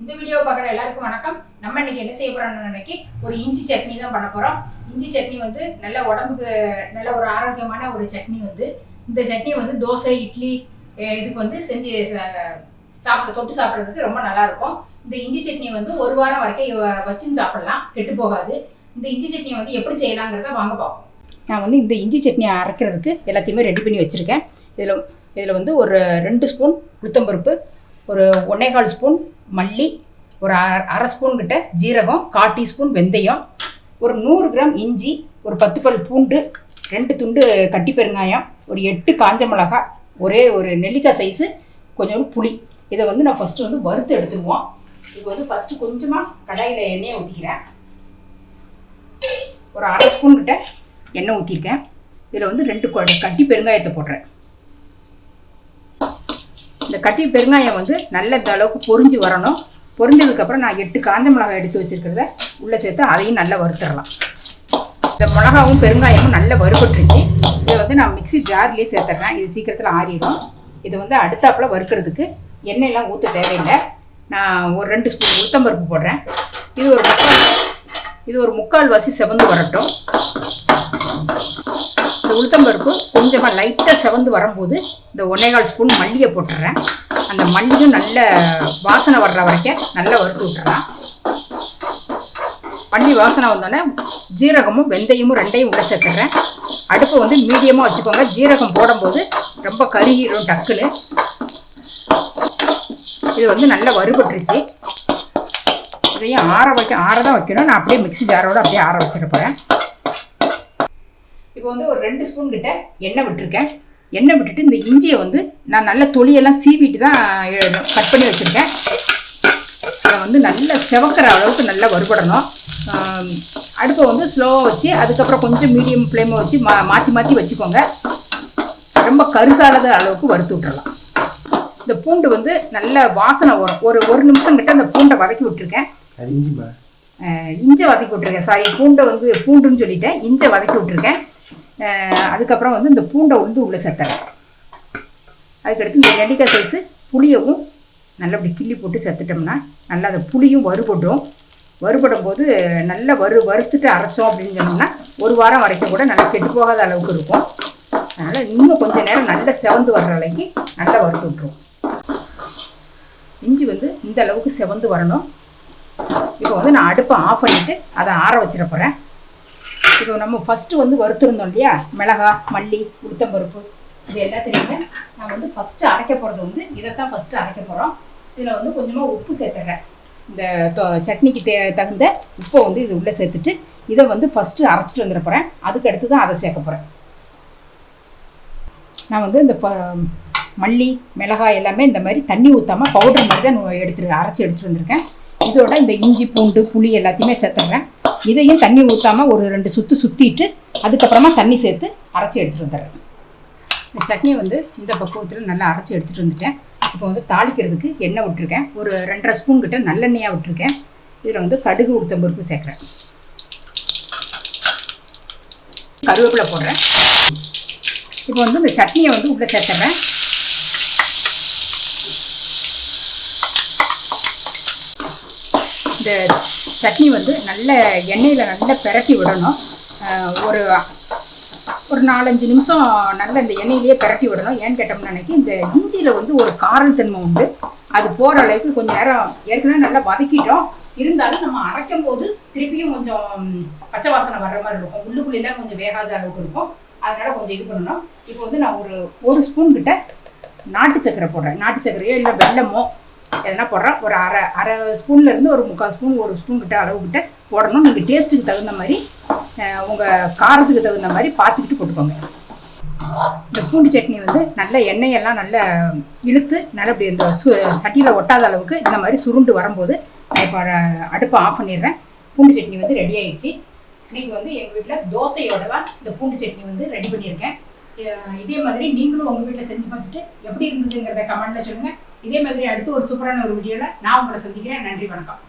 இந்த வீடியோ பார்க்குற எல்லாருக்கும் வணக்கம். நம்ம இன்னைக்கு என்ன செய்ய போறோம்னு நினைக்கி ஒரு இஞ்சி சட்னி தான் பண்ண போறோம். இஞ்சி சட்னி வந்து நல்ல உடம்புக்கு நல்ல ஒரு ஆரோக்கியமான ஒரு சட்னி வந்து இந்த சட்னி வந்து தோசை இட்லி இதுக்கு வந்து செஞ்சு ச- சாப்பிட தொட்டு சாப்பிட்றதுக்கு ரொம்ப நல்லா இருக்கும். இந்த இஞ்சி சட்னி வந்து ஒரு வாரம் வரைக்கும் வ- வச்சுன்னு சாப்பிடலாம். கெட்டு போகாது. இந்த இஞ்சி சட்னியை வந்து எப்படி செய்யலாங்கிறத வாங்க பார்ப்போம் நான் வந்து இந்த இஞ்சி சட்னியை அரைக்கிறதுக்கு எல்லாத்தையுமே ரெடி பண்ணி வச்சுருக்கேன். இதில் இதில் வந்து ஒரு ரெண்டு ஸ்பூன் உளுத்தம்பருப்பு ஒரு ஒன்னேகால் ஸ்பூன் மல்லி ஒரு அரை அரை ஸ்பூன் கிட்ட ஜீரகம் கால் டீஸ்பூன் வெந்தயம் ஒரு நூறு கிராம் இஞ்சி ஒரு பத்து பல் பூண்டு ரெண்டு துண்டு கட்டி பெருங்காயம் ஒரு எட்டு காஞ்ச மிளகாய் ஒரே ஒரு நெல்லிக்காய் சைஸு கொஞ்சம் புளி. இதை வந்து நான் ஃபஸ்ட்டு வந்து வறுத்து எடுத்துருவோம். இது வந்து ஃபஸ்ட்டு கொஞ்சமாக கடாயில் எண்ணெயை ஊற்றிக்கிறேன் ஒரு அரை ஸ்பூன் கிட்ட எண்ணெய் ஊற்றிருக்கேன் இதில் வந்து ரெண்டு கொ- கட்டி பெருங்காயத்தை போடுறேன் இந்த கட்டி பெருங்காயம் வந்து நல்ல இந்த அளவுக்கு பொரிஞ்சு வரணும். பொரிஞ்சதுக்கப்புறம் நான் எட்டு காஞ்ச மிளகாய் எடுத்து வச்சிருக்கிறத உள்ளே சேர்த்து அதையும் நல்லா வறுத்துடலாம். இந்த மிளகாவும் பெருங்காயமும் நல்லா வறுபட்டுருச்சு. இதை வந்து நான் மிக்சி ஜார்லேயே சேர்த்துறேன். இது சீக்கிரத்தில் ஆறிடும். இது வந்து அடுத்தாப்புல வறுக்கிறதுக்கு எண்ணெயெல்லாம் ஊற்ற தேவையில்லை. நான் ஒரு ரெண்டு ஸ்பூன் உளுத்தம்பருப்பு போடுறேன். இது ஒரு முக்கால் இது ஒரு முக்கால் வாசி செவந்து வரட்டும். இந்த உளுத்தம்பருப்பு கொஞ்சமாக லைட்டாக செவந்து வரும்போது இந்த ஒன்றேகால் ஸ்பூன் மல்லியை போட்டுடுறேன். அந்த மல்லியும் நல்ல வாசனை வர்ற வரைக்கும் நல்லா வறுத்து விட்டுறலாம். மல்லி வாசனை வந்தோடனே ஜீரகமும் வெந்தயமும் ரெண்டையும் உள்ள சேர்த்துறேன் அடுப்பை வந்து மீடியமாக வச்சுக்கோங்க. ஜீரகம் போடும்போது ரொம்ப கருகிடும் டக்குன்னு. இது வந்து நல்லா வறுபட்டுருச்சு. இதையும் ஆற வைக்க ஆற தான் வைக்கணும். நான் அப்படியே மிக்ஸி ஜாரோட அப்படியே ஆற வச்சுட்டு போகிறேன் இப்போ வந்து ஒரு ரெண்டு ஸ்பூன் கிட்ட எண்ணெய் விட்டுருக்கேன். எண்ணெய் விட்டுட்டு இந்த இஞ்சியை வந்து நான் நல்ல தொலியெல்லாம் சீவிட்டு தான் கட் பண்ணி வச்சுருக்கேன். அதை வந்து நல்லா செவக்கிற அளவுக்கு நல்லா வறுபடணும். அடுப்பை வந்து ஸ்லோவாக வச்சு அதுக்கப்புறம் கொஞ்சம் மீடியம் ஃப்ளேமை வச்சு மா மாற்றி மாற்றி வச்சுக்கோங்க. ரொம்ப கருகாலத அளவுக்கு வறுத்து விட்டுறலாம். இந்த பூண்டு வந்து நல்ல வாசனை வரும். ஒரு ஒரு நிமிஷம் கிட்ட அந்த பூண்டை வதக்கி விட்டுருக்கேன். இஞ்சை வதக்கி விட்ருக்கேன் சாரி பூண்டை வந்து பூண்டுன்னு சொல்லிட்டேன். இஞ்சை வதக்கி விட்ருக்கேன் அஹ் அதுக்கப்புறம் வந்து இந்த பூண்டை உளுந்து உள்ளே சேர்த்துறேன் அதுக்கடுத்து இந்த நெல்லிக்காய் சைஸு புளியவும் நல்லா இப்படி கிள்ளி போட்டு சேர்த்துட்டோம்னா நல்லா அந்த புளியும் வறுபடும். வறுபடும் போது நல்லா வறு வறுத்துட்டு அரைச்சோம் அப்படின்னு சொன்னோம்னா ஒரு வாரம் வரைக்கும் கூட நல்லா கெட்டு போகாத அளவுக்கு இருக்கும். அதனால் இன்னும் கொஞ்சம் நேரம் நல்லா செவந்து வர்ற அளவுக்கு நல்லா வறுத்து விட்ருவோம் இஞ்சி வந்து இந்த அளவுக்கு செவந்து வரணும். இப்போ வந்து நான் அடுப்பை ஆஃப் பண்ணிவிட்டு அதை ஆற வச்சிட போகிறேன் இப்போ நம்ம ஃபஸ்ட்டு வந்து வறுத்துருந்தோம் இல்லையா? மிளகா மல்லி உளுத்தம்பருப்பு இது எல்லாத்துலேயுமே நான் வந்து ஃபஸ்ட்டு அரைக்க போகிறது வந்து இதை தான் ஃபஸ்ட்டு அரைக்க போகிறோம் இதில் வந்து கொஞ்சமாக உப்பு சேர்த்துட்றேன். இந்த தொ- சட்னிக்கு தே தகுந்த உப்பை வந்து இது உள்ளே சேர்த்துட்டு இதை வந்து ஃபஸ்ட்டு அரைச்சிட்டு வந்துட போகிறேன் அதுக்கு அடுத்து தான் அதை சேர்க்க போகிறேன் நான் வந்து இந்த ப- மல்லி மிளகாய் எல்லாமே இந்த மாதிரி தண்ணி ஊற்றாமல் பவுடர் மாதிரி தான் எடுத்துரு அரைச்சி எடுத்துகிட்டு வந்திருக்கேன். இதோட இந்த இஞ்சி பூண்டு புளி எல்லாத்தையுமே சேர்த்துட்றேன். இதையும் தண்ணி ஊற்றாமல் ஒரு ரெண்டு சுற்று சுற்றிட்டு அதுக்கப்புறமா தண்ணி சேர்த்து அரைச்சி எடுத்துகிட்டு வந்துடுறேன். இந்த சட்னியை வந்து இந்த பக்குவத்தில் நல்லா அரைச்சி எடுத்துகிட்டு வந்துட்டேன். இப்போ வந்து தாளிக்கிறதுக்கு எண்ணெய் விட்டுருக்கேன். ஒரு ரெண்டரை ஸ்பூன் கிட்ட நல்லெண்ணெயாக விட்டுருக்கேன். இதில் வந்து கடுகு உளுத்தம்பருப்பு சேர்க்குறேன். கருவேப்பிலை போடுறேன். இப்போ வந்து இந்த சட்னியை வந்து உள்ளே சேர்த்துறேன். இந்த சட்னி வந்து நல்ல எண்ணெயில் நல்லா பிரட்டி விடணும். ஒரு ஒரு நாலஞ்சு நிமிஷம் நல்ல இந்த எண்ணெயிலேயே பிரட்டி விடணும். ஏன்னு கேட்டோம்னா அன்னைக்கு இந்த இஞ்சியில் வந்து ஒரு காரல் தன்மை உண்டு. அது போகிற அளவுக்கு கொஞ்சம் நேரம் ஏற்கனவே நல்லா வதக்கிட்டோம். இருந்தாலும் நம்ம அரைக்கும் போது திருப்பியும் கொஞ்சம் பச்சை வாசனை வர்ற மாதிரி இருக்கும். உள்ளுக்குள்ளெல்லாம் கொஞ்சம் வேகாத அளவுக்கு இருக்கும். அதனால கொஞ்சம் இது பண்ணணும். இப்போ வந்து நான் ஒரு ஒரு ஸ்பூன் கிட்ட நாட்டு சர்க்கரை போடுறேன். நாட்டு சர்க்கரையோ இல்லை வெல்லமோ எதனா போடுறோம்? ஒரு அரை அரை ஸ்பூன்லேருந்து ஒரு முக்கால் ஸ்பூன் ஒரு ஸ்பூன் கிட்ட அளவு கிட்ட போடணும். நீங்கள் டேஸ்ட்டுக்கு தகுந்த மாதிரி உங்கள் காரத்துக்கு தகுந்த மாதிரி பார்த்துக்கிட்டு போட்டுக்கோங்க. இந்த பூண்டு சட்னி வந்து நல்ல எண்ணெயெல்லாம் நல்லா இழுத்து நல்லா இப்படி இந்த சு சட்டியில் ஒட்டாத அளவுக்கு இந்த மாதிரி சுருண்டு வரும்போது நான் இப்போ அடுப்பை ஆஃப் பண்ணிடுறேன். பூண்டு சட்னி வந்து ரெடி ஆயிடுச்சு. இன்னைக்கு வந்து எங்கள் வீட்டில் தோசையோட தான் இந்த பூண்டு சட்னி வந்து ரெடி பண்ணியிருக்கேன். இதே மாதிரி நீங்களும் உங்கள் வீட்டில் செஞ்சு பார்த்துட்டு எப்படி இருந்ததுங்கிறத கமெண்ட்டில் சொல்லுங்கள் இதே மாதிரி அடுத்து ஒரு சூப்பரான ஒரு வீடியோவில் நான் உங்களை சந்திக்கிறேன். நன்றி வணக்கம்.